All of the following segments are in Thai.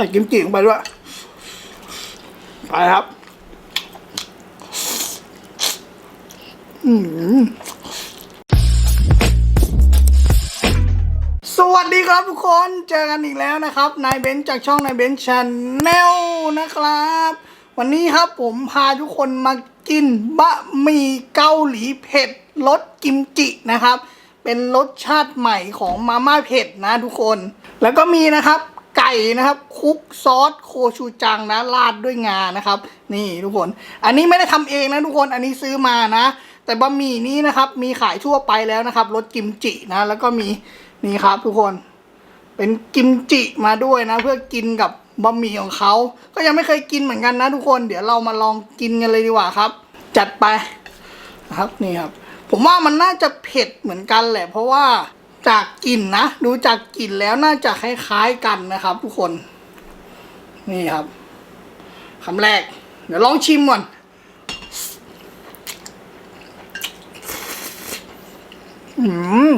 ใส่กิมจิลงไปด้วย ไปครับ อืมสวัสดีครับทุกคนเจอกันอีกแล้วนะครับนายเบนซ์จากช่องนายเบนซ์ชาแนลนะครับ วันนี้ครับผมพาทุกคนมากินบะหมี่เกาหลีเผ็ดรสกิมจินะครับ เป็นรสชาติใหม่ของมาม่าเผ็ดนะทุกคน แล้วก็มีนะครับ ก่นะครับ คุกซอสโคชูจังนะราดด้วยงานะครับ นี่ทุกคน อันนี้ไม่ได้ทำเองนะทุกคนอันนี้ซื้อมานะ แต่บะหมี่นี้นะครับมีขายทั่วไปแล้วนะครับรสกิมจินะแล้วก็มีนี่ครับทุกคน เป็นกิมจิมาด้วยนะ เพื่อกินกับบะหมี่ของเขาก็ยังไม่เคยกินเหมือนกันนะทุกคน เดี๋ยวเรามาลองกินกันเลยดีกว่าครับ จัดไปนะครับนี่ครับผมว่ามันน่าจะเผ็ดเหมือนกันแหละ เพราะว่า จากกลิ่นนะ ดูจากกลิ่นแล้วน่าจะคล้ายๆกันนะครับ ทุกคน นี่ครับคำแรก เดี๋ยวลองชิมก่อนอืม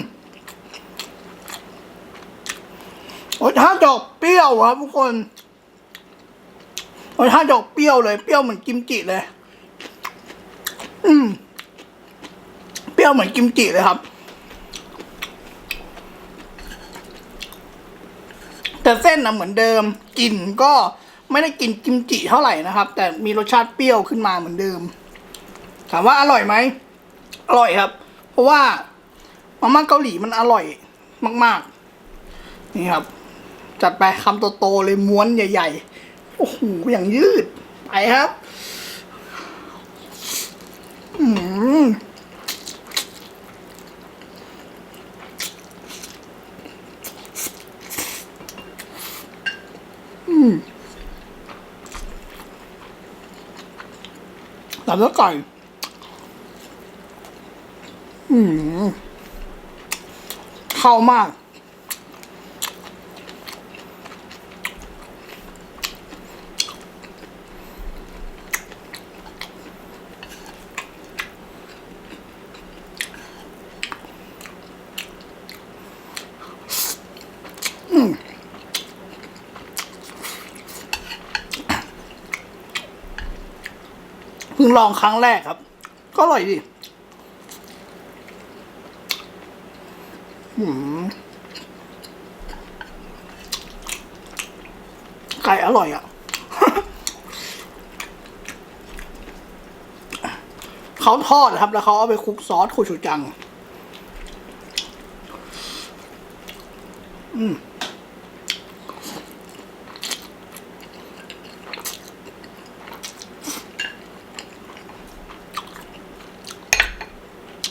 รสชาติดอกเปรี้ยวครับทุกคนรสชาติดอกเปรี้ยวเลย เปรี้ยวเหมือนกิมจิเลย อืม เปรี้ยวเหมือนกิมจิเลยครับ แต่เส้นนะเหมือนเดิมกลิ่นก็ไม่ได้กลิ่นกิมจิเท่าไหร่นะครับ แต่มีรสชาติเปรี้ยวขึ้นมาเหมือนเดิม ถามว่าอร่อยไหมอร่อยครับ เพราะว่ามาม่าเกาหลีมันอร่อยมาก ๆ นี่ครับ จัดไปคำโตๆเลยม้วนใหญ่ ๆ โอ้โหอย่างยืด ไปครับ อืม ตับแล้วไก่ อืมเข้ามาก พิ่งลองครั้งแรกครับ ก็อร่อยดีไก่อร่อยอะ เขาทอดครับ แล้วเขาเอาไปคลุกซอสโคชูจัง อืม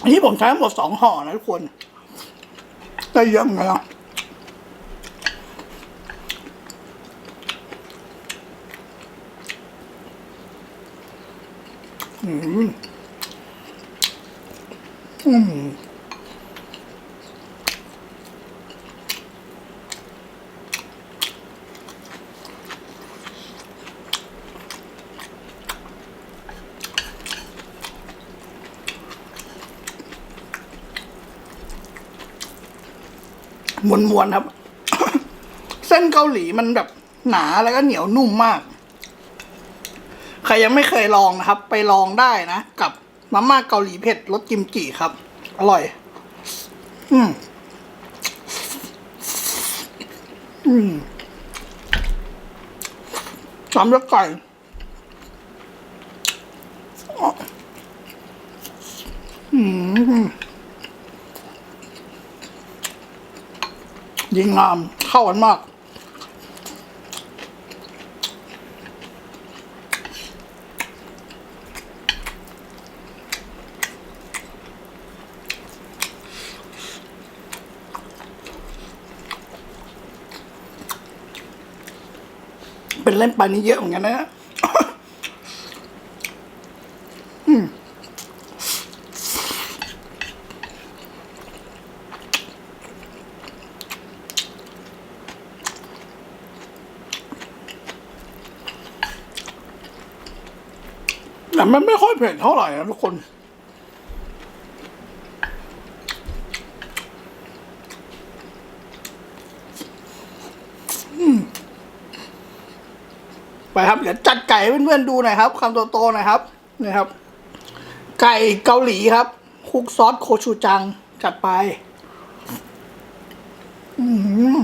นนี้ผมใช้หมดสองห่อนะทุกคนได้เยอะเหมือนกันนะอืมอืม มวนๆครับ เส้นเกาหลีมันแบบหนาแล้วก็เหนียวนุ่มมาก ใครยังไม่เคยลองนะครับ ไปลองได้นะ กับมาม่าเกาหลีเผ็ดรสกิมจิครับ อร่อย อืมอืมสามรสไก่อืม ยิงงามเข้ากันมาก เป็นเล่นไปนี่เยอะเหมือนกันนะ แต่มันไม่ค่อยเผ็ดเท่าไหร่นะทุกคนอืมครับเดี๋ยวจัดไก่เพื่อนๆดูหน่อยครับคำโตๆหน่อยครับนี่ครับ ไก่เกาหลีครับคลุกซอสโคชูจัง จัดไป อืม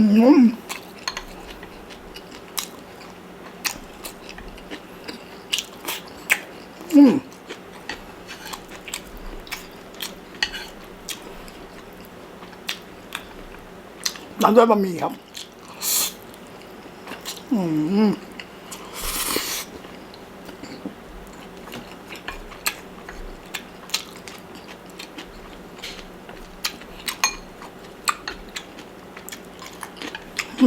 อืมอืมตามด้วยบะหมี่ ครั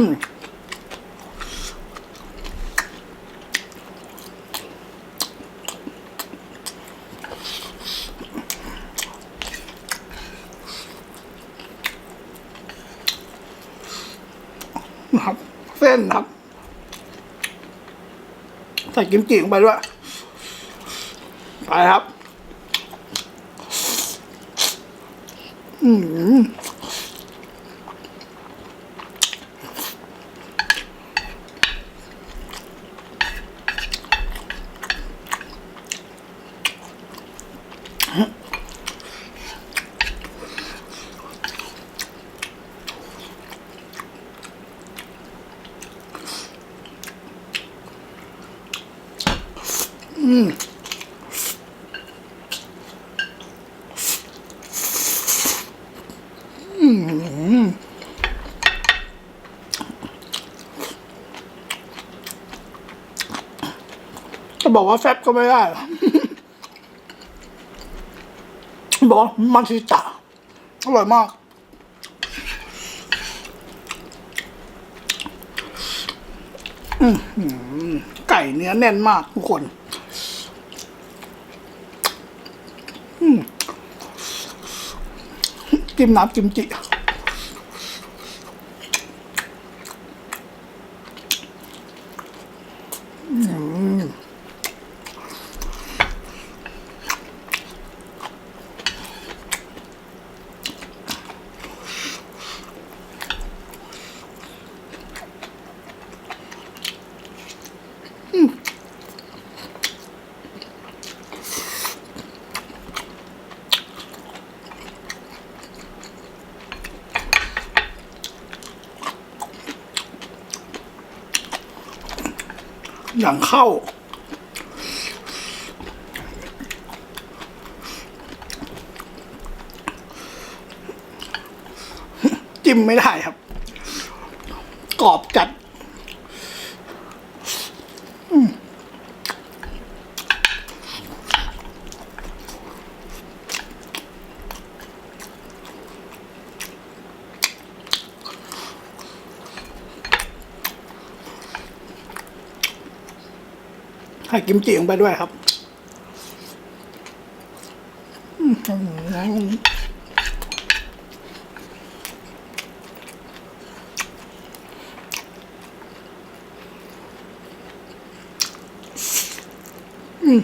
บเส้นครับใส่กิมจิลงไปด้วย ไปครับ อืม จะบอกว่าแซ่บก็ไม่ได้ บอกว่ามันชิตะอร่อยมาก ไก่เนื้อแน่นมากทุกคนจิ้มน้ำจิ้มจิ อย่างเข้า จิ้มไม่ได้ครับ กรอบจัด ให้กิมจิลงไปด้วยครับอืม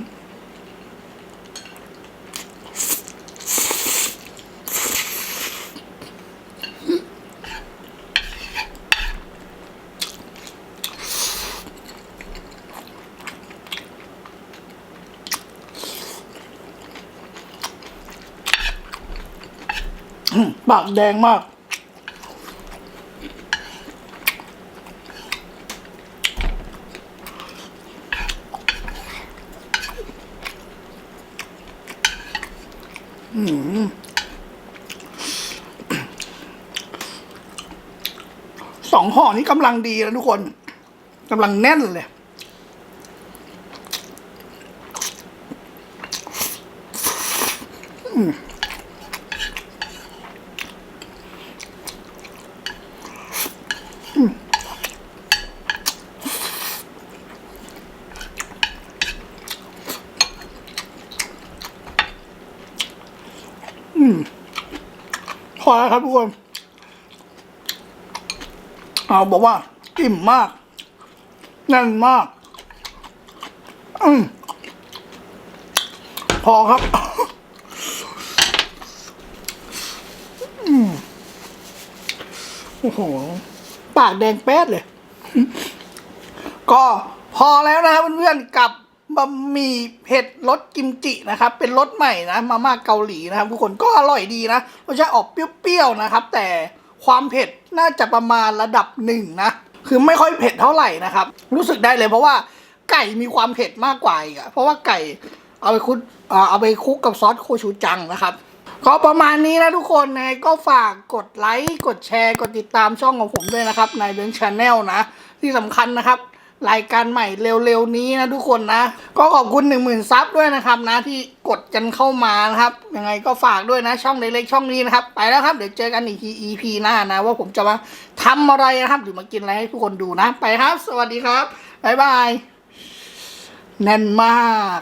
ปากแดงมากสองห่อนี้กำลังดีแล้วทุกคนกำลังแน่นเลย พอแล้วครับทุกคนเอาบอกว่าอิ่มมาก แน่นมากอืมพอครับโอ้โห ปากแดงแป๊ดเลย ก็พอแล้วนะครับเพื่อนๆกับ บะหมี่เผ็ดรสกิมจินะครับ เป็นรสใหม่นะมาม่าเกาหลีนะครับ ทุกคนก็อร่อยดีนะรสชาติออกเปรี้ยวๆนะครับ แต่ความเผ็ดน่าจะประมาณระดับหนึ่งนะ คือไม่ค่อยเผ็ดเท่าไหร่นะครับ รู้สึกได้เลยเพราะว่าไก่มีความเผ็ดมากกว่าอีกอะเพราะว่าไก่เอาไปคุกเอาไปคุกกับซอสโคชูจังนะครับก็ประมาณนี้นะทุกคนนะก็ฝากกดไลค์ กดแชร์ กดติดตามช่องของผมด้วยนะครับ ในเบนช n แนลนะ ที่สำคัญนะครับ รายการใหม่เร็วๆนี้นะทุกคนนะ ก็ขอบคุณ 1 0,000ซับด้วยนะครับนะที่กดกันเข้ามานะครับ ยังไงก็ฝากด้วยนะช่องเล็กๆช่องนี้นะครับ ไปแล้วครับ เดี๋ยวเจอกันอีกที EP หน้านะ ว่าผมจะมาทำอะไรนะครับ หรือมากินอะไรให้ทุกคนดูนะ ไปครับ สวัสดีครับบ๊ายบายแน่นมาก